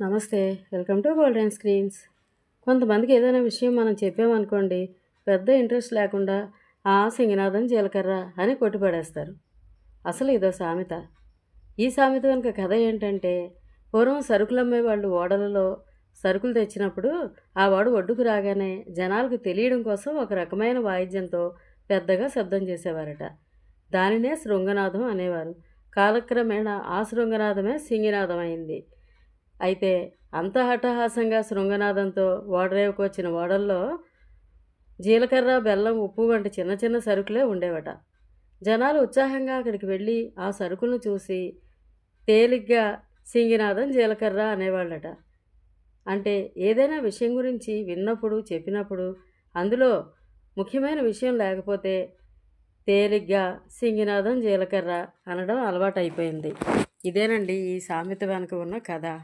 నమస్తే welcome to golden screens. కొంతమందికి ఏదైనా విషయం మనం చెప్పామనుకోండి పెద్ద ఇంట్రెస్ట్ లేకుండా ఆ సింగనాథం జీలకర్ర అని కొట్టిపడేస్తారు అసలు ఇదో సామెత. ఈ సామెత వెనుక కథ ఏంటంటే పూర్వం సరుకులు అమ్మే వాళ్ళు ఓడలలో సరుకులు తెచ్చినప్పుడు ఆ వాడు ఒడ్డుకు రాగానే జనాలకు తెలియడం కోసం ఒక రకమైన వాయిద్యంతో పెద్దగా శబ్దం చేసేవారట. దానినే శృంగనాథం అనేవారు. కాలక్రమేణా ఆ శృంగనాథమే సింగినాథం అయింది. అయితే అంత హఠహాసంగా శృంగనాథంతో ఓడరేవుకు వచ్చిన ఓడల్లో జీలకర్ర బెల్లం ఉప్పు వంటి చిన్న చిన్న సరుకులే ఉండేవట. జనాలు ఉత్సాహంగా అక్కడికి వెళ్ళి ఆ సరుకులను చూసి తేలిగ్గా సింగినాథం జీలకర్ర అనేవాళ్ళట. అంటే ఏదైనా విషయం గురించి విన్నప్పుడు చెప్పినప్పుడు అందులో ముఖ్యమైన విషయం లేకపోతే తేలిగ్గా సింగినాథం జీలకర్ర అనడం అలవాటైపోయింది. ఇదేనండి ఈ సామెత వెనుక ఉన్న కథ.